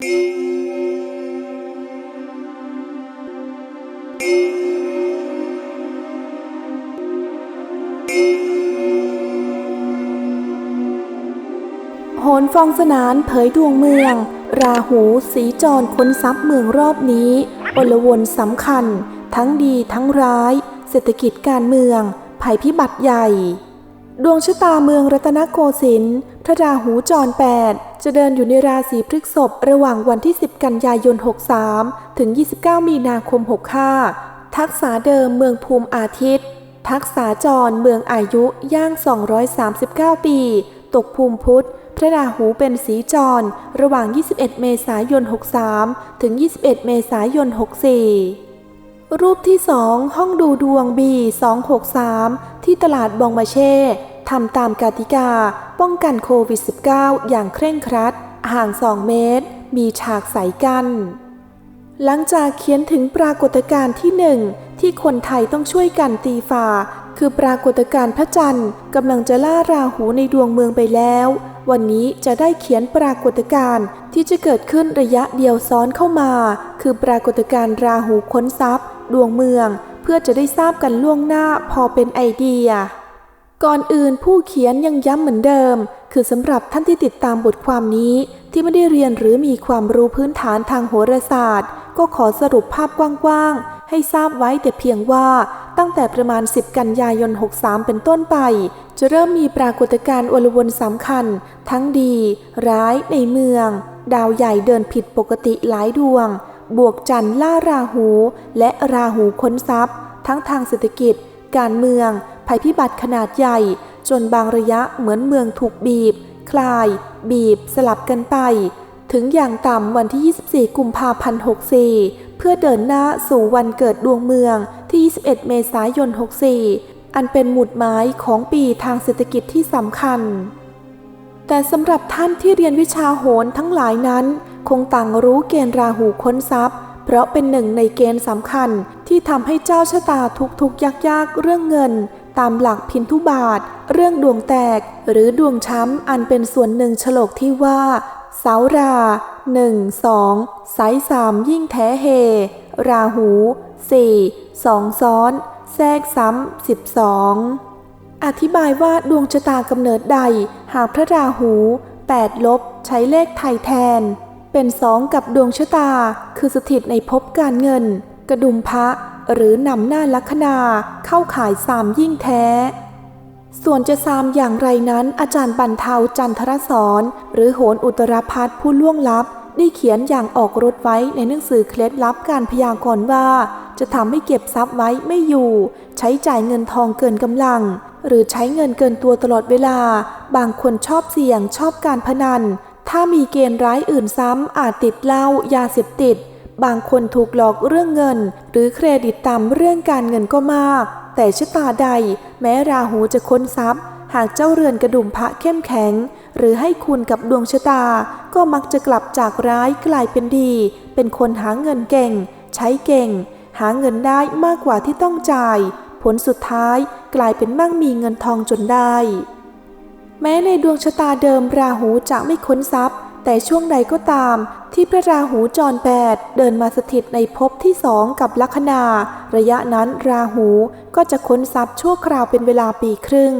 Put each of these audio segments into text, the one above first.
โหนฟองสนานเผยดวงเมือง ราหูสีจรค้นทรัพย์เมืองรอบนี้อลวนสำคัญ ทั้งดีทั้งร้าย เศรษฐกิจการเมือง ภัยพิบัติใหญ่ ดวงชะตาเมืองรัตนโกสินทร์พระราหูจร 8 จะเดินอยู่ในราศีพฤษภระหว่างวันที่ 10 กันยายน 63 ถึง 29 มีนาคม 65 ทักษาเดิมเมืองภูมิอาทิตย์ ทักษาจรเมืองอายุย่าง 239 ปี ตกภูมิพุธ พระราหูเป็นสีจร ระหว่าง 21 เมษายน 63 ถึง 21 เมษายน 64 รูปที่2ห้องดูดวง B 263ที่ตลาดบองมาเช่ทำตามกติกา ป้องกันโควิด -19 อย่างเคร่งครัด ห่าง 2 เมตร มีฉากใสกัน หลังจากเขียนถึงปรากฏการณ์ที่หนึ่งที่คนไทยต้องช่วยกันตีฝ่า คือปรากฏการณ์พระจันทร์กำลังจะล่าราหูในดวงเมืองไปแล้ว วันนี้จะได้เขียนปรากฏการณ์ที่จะเกิดขึ้นระยะเดียวซ้อนเข้ามา คือปรากฏการณ์ราหูค้นทรัพย์ ดวงเมือง เพื่อจะได้ทราบกันล่วงหน้าพอเป็นไอเดีย ก่อนอื่นผู้เขียนยังย้ำเหมือนเดิม คือสำหรับท่านที่ติดตามบทความนี้ ที่ไม่ได้เรียนหรือมีความรู้พื้นฐานทางโหราศาสตร์ ก็ขอสรุปภาพกว้างๆ ให้ทราบไว้แต่เพียงว่าตั้งแต่ประมาณ 10 กันยายน 63 เป็นต้นไป จะเริ่มมีปรากฏการณ์อลวนสำคัญ ทั้งดี ร้ายในเมือง ดาวใหญ่เดินผิดปกติหลายดวง บวกจันทร์ล่าราหู และราหูค้นทรัพย์ ทั้งทางเศรษฐกิจ การเมือง ภัยพิบัติขนาดใหญ่ จนบางระยะเหมือนเมืองถูกบีบ คลาย บีบ สลับกันไป ถึงอย่างต่ำวันที่ 24 กุมภาพันธ์ 64 เพื่อเดินหน้าสู่วันเกิดดวงเมืองที่ 21 เมษายน 64 อันเป็นหมุดหมายของปีทางเศรษฐกิจที่สำคัญ แต่สำหรับท่านที่เรียนวิชาโหรทั้งหลายนั้น คงต่างรู้เกณฑ์ราหูค้นทรัพย์ เพราะเป็นหนึ่งในเกณฑ์สำคัญที่ทำให้เจ้าชะตาทุกทุกยักยากๆ เรื่องเงิน ตามหลักพินทุบาท เรื่องดวงแตก หรือดวงช้ำอันเป็นส่วนหนึ่งฉลกที่ว่าเสาราหนึ่งสองสายสามยิ่งแท้เฮ ราหูสี่สองซ้อน แทรกซ้ำสิบสองอธิบายว่าดวงชะตากำเนิดใด หากพระราหู8ลบใช้เลขไทยแทน เป็นสองกับดวงชะตา คือสถิตในภพการเงิน กระดุมพระหรือนำหน้าลัคนาเข้าขายสามยิ่งแท้ ส่วนจะซามอย่างไรนั้น อาจารย์บันเทาจันทรสอนหรือโหนอุตรพัฒผู้ล่วงลับ ได้เขียนอย่างออกรถไว้ในหนังสือเคล็ดลับการพยากรณ์ว่า จะทำให้เก็บทรัพย์ไว้ไม่อยู่ ใช้จ่ายเงินทองเกินกำลัง หรือใช้เงินเกินตัวตลอดเวลา บางคนชอบเสี่ยงชอบการพนัน ถ้ามีเกณฑ์ร้ายอื่นซ้ำอาจติดเหล้ายาเสพติด บางคนถูกหลอกเรื่องเงิน หรือเครดิตต่ำเรื่องการเงินก็มาก แต่ชะตาใด แม้ราหูจะค้นทรัพย์ หากเจ้าเรือนกระดุมพระเข้มแข็ง หรือให้คุณกับดวงชะตา ก็มักจะกลับจากร้ายกลายเป็นดี เป็นคนหาเงินเก่ง ใช้เก่ง หาเงินได้มากกว่าที่ต้องจ่าย ผลสุดท้ายกลายเป็นมั่งมีเงินทองจนได้ แม้ในดวงชะตาเดิมราหูจะไม่ค้นทรัพย์ แต่ช่วงใดก็ตาม ที่พระราหูจรแปดเดินมาสถิตในภพที่สองกับลัคนา ระยะนั้นราหูก็จะค้นทรัพย์ชั่วคราวเป็นเวลาปีครึ่ง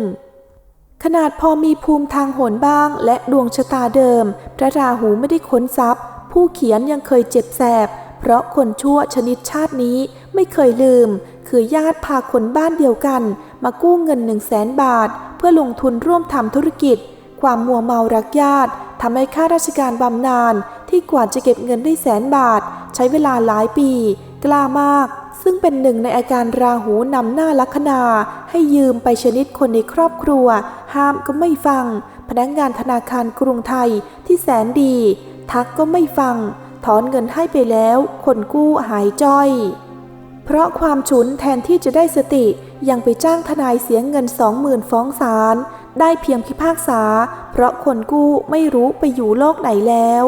ขนาดพอมีภูมิทางโหนบ้าง และดวงชะตาเดิม พระราหูไม่ได้ค้นทรัพย์ ผู้เขียนยังเคยเจ็บแสบ เพราะคนชั่วชนิดชาตินี้ไม่เคยลืม คือญาติพาคนบ้านเดียวกัน มากู้เงินหนึ่งแสนบาท เพื่อลงทุนร่วมทำธุรกิจ ความมัวเมารักญาติทำให้ข้าราชการบำนาญที่กว่าจะเก็บเงินได้แสนบาท ใช้เวลาหลายปี กล้ามาก ซึ่งเป็นหนึ่งในอาการราหูนำหน้าลัคนา ให้ยืมไปชนิดคนในครอบครัว ห้ามก็ไม่ฟัง พนักงานธนาคารกรุงไทยที่แสนดี ทักก็ไม่ฟัง ถอนเงินให้ไปแล้ว คนกู้หายจ้อย เพราะความฉุนแทนที่จะได้สติ ยังไปจ้างทนายเสียเงินสองหมื่นฟ้องศาลได้เพียงพิพากษา เพราะคนกู้ไม่รู้ไปอยู่โลกไหนแล้ว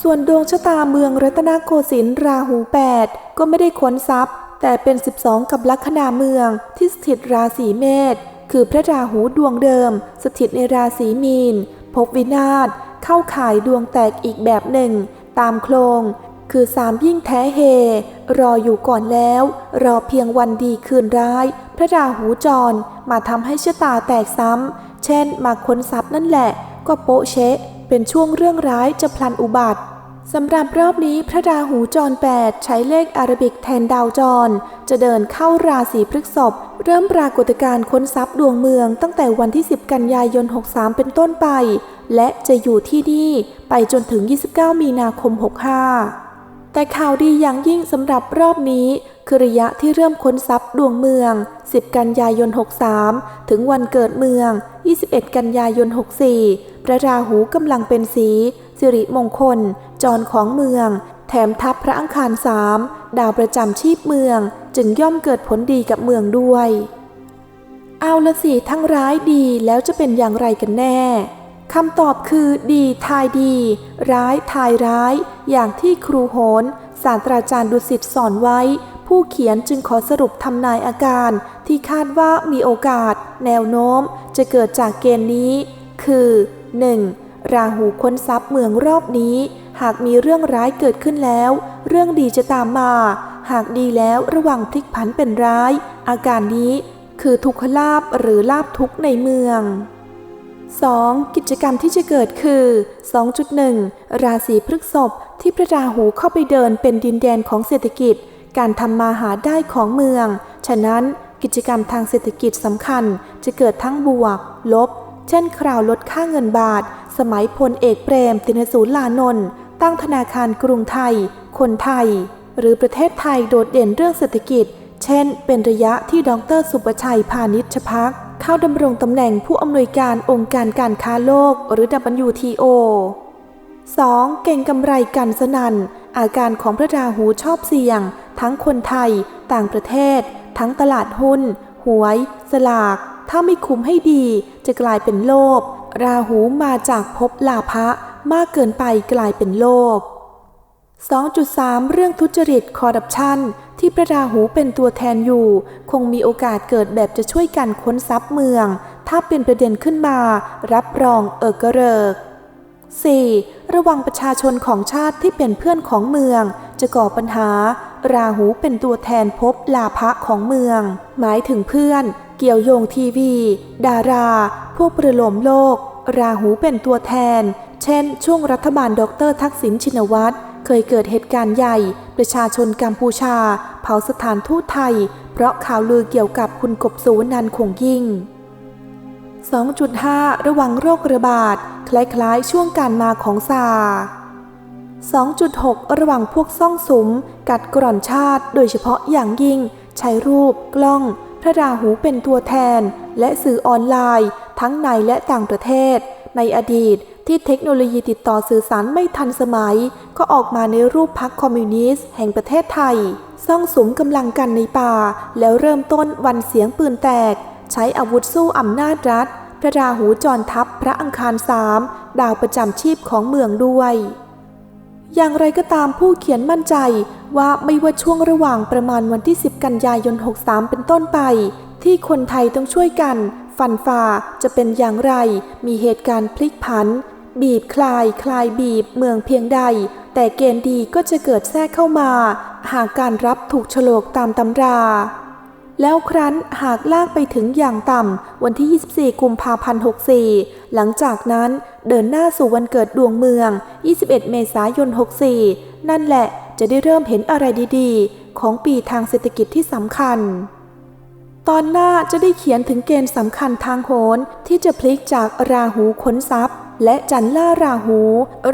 ส่วนดวงชะตาเมืองรัตนโกสินทร์ราหู 8 ก็ไม่ได้ค้นทรัพย์ แต่เป็น 12 กับลัคนาเมืองที่สถิตราศีเมษคือพระราหูดวงเดิม สถิตในราศีมีนภพวินาศเข้าข่ายดวงแตกอีกแบบหนึ่ง ตามโครง คือสามยิ่งแท้เฮ รออยู่ก่อนแล้ว รอเพียงวันดีคืนร้าย พระราหูจรมาทำให้ชะตาแตกซ้ำ เช่นมาค้นทรัพย์นั่นแหละ ก็โปะเชะ เป็นช่วงเรื่องร้ายจะพลันอุบัติสำหรับรอบนี้พระราหูจร 8 ใช้เลขอารบิกแทนดาวจร จะเดินเข้าราศีพฤษภเริ่มปรากฏการณ์ค้นทรัพย์ดวงเมืองตั้งแต่วันที่ 10 กันยายน 63 เป็นต้นไป และจะอยู่ที่นี่ ไปจนถึง 29 มีนาคม 65 แต่ข่าวดีอย่างยิ่งสำหรับรอบนี้ คือระยะที่เริ่มค้นทรัพย์ดวงเมือง 10 กันยายน 63 ถึงวันเกิดเมือง 21 กันยายน 64 พระราหูกำลังเป็นสี สิริมงคล จรของเมือง แถมทับพระอังคารสามดาวประจำชีพเมือง จึงย่อมเกิดผลดีกับเมืองด้วย เอาละสิทั้งร้ายดีแล้วจะเป็นอย่างไรกันแน่ คำตอบคือดีทายดี ร้ายทายร้าย อย่างที่ครูโหนศาสตราจารย์ดุสิตสอนไว้ ผู้เขียนจึงขอสรุปทำนายอาการที่คาดว่ามีโอกาส แนวโน้ม จะเกิดจากเกณฑ์นี้ คือ 1. ราหูค้นทรัพย์เมืองรอบนี้ หากมีเรื่องร้ายเกิดขึ้นแล้ว เรื่องดีจะตามมา หากดีแล้วระวังพลิกผันเป็นร้าย อาการนี้ คือทุกขลาบหรือลาบทุกในเมือง 2. กิจกรรมที่จะเกิดคือ 2.1 ราศีพฤษภที่พระราหูเข้าไปเดินเป็นดินแดนของเศรษฐกิจ การทำมาหาได้ของเมือง ฉะนั้นกิจกรรมทางเศรษฐกิจสำคัญจะเกิดทั้งบวก ลบ เช่นคราวลดค่าเงินบาท สมัยพลเอกเปรม ตินสูรลานนท์ตั้งธนาคารกรุงไทย คนไทย หรือประเทศไทยโดดเด่นเรื่องเศรษฐกิจ เช่น เป็นระยะที่ดรสุประชัยพานิชพัก เข้าดำรงตำแหน่งผู้อำนวยการองค์การการค้าโลกหรือ WTO 2. เก่งกำไรกันสนันอาการของพระราหูชอบเสี่ยง ทั้งคนไทย ต่างประเทศ ทั้งตลาดหุ้น หวย สลาก ถ้าไม่คุมให้ดีจะกลายเป็นโลภราหูมาจากภพลาภะมากเกินไปกลายเป็นโลภ 2.3 เรื่องทุจริตคอร์รัปชันที่พระราหูเป็นตัวแทนอยู่ คงมีโอกาสเกิดแบบจะช่วยกันค้นทรัพย์เมือง ถ้าเป็นประเด็นขึ้นมา รับรองเออกระเริก 4. ระวังประชาชนของชาติที่เป็นเพื่อนของเมือง จะก่อปัญหา ราหูเป็นตัวแทนพบลาภะของเมือง หมายถึงเพื่อน เกี่ยวโยงทีวี ดารา พวกประโลมโลก ราหูเป็นตัวแทน เช่น ช่วงรัฐบาลดรทักษิณชินวัตร เคยเกิดเหตุการณ์ใหญ่ ประชาชนกัมพูชา เผาสถานทูตไทย เพราะข่าวลือเกี่ยวกับคุณกบสุวนันคงยิ่ง 2.5 ระวังโรคระบาด คล้ายๆ ช่วงการมาของซา2.6 ระวังพวกซ่องสุม กัดกร่อนชาติ โดยเฉพาะอย่างยิ่ง ใช้รูป กล้อง พระราหูเป็นตัวแทน และสื่อออนไลน์ ทั้งในและต่างประเทศ ในอดีต ที่เทคโนโลยีติดต่อสื่อสารไม่ทันสมัย ก็ออกมาในรูปพรรคคอมมิวนิสต์แห่งประเทศไทย ซ่องสมกำลังกันในป่า แล้วเริ่มต้นวันเสียงปืนแตก ใช้อาวุธสู้อำนาจรัฐ พระราหูจรทัพพระอังคารสามดาวประจำชีพของเมืองด้วย อย่างไรก็ตามผู้เขียนมั่นใจว่าไม่ว่าช่วงระหว่างประมาณวันที่ 10 กันยายน 63 เป็นต้นไป ที่คนไทยต้องช่วยกัน ฟันฝ่าจะเป็นอย่างไร มีเหตุการณ์พลิกผัน บีบคลายคลายบีบเมืองเพียงใด แต่เกณฑ์ดีก็จะเกิดแทรกเข้ามา หากการรับถูกฉลกตามตำรา แล้วครั้นหากลากไปถึงอย่างต่ำวันที่ 24 กุมภาพันธ์64 หลังจากนั้นเดินหน้าสู่วันเกิดดวงเมือง 21 เมษายน 64 นั่นแหละจะได้เริ่มเห็นอะไรดีๆ ของปีทางเศรษฐกิจที่สำคัญตอนหน้าจะได้เขียนถึงเกณฑ์สำคัญทางโหรที่จะพลิกจากราหูค้นทรัพย์ และจันล่าราหู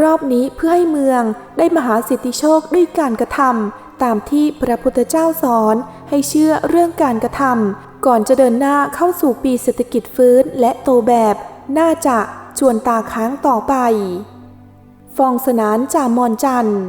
รอบนี้เพื่อให้เมืองได้มหาสิทธิโชคด้วยการกระทำตามที่พระพุทธเจ้าสอนให้เชื่อเรื่องการกระทำก่อนจะเดินหน้าเข้าสู่ปีเศรษฐกิจฟื้นและโตแบบ น่าจะชวนตาค้างต่อไป ฟองสนานจามอนจันทร์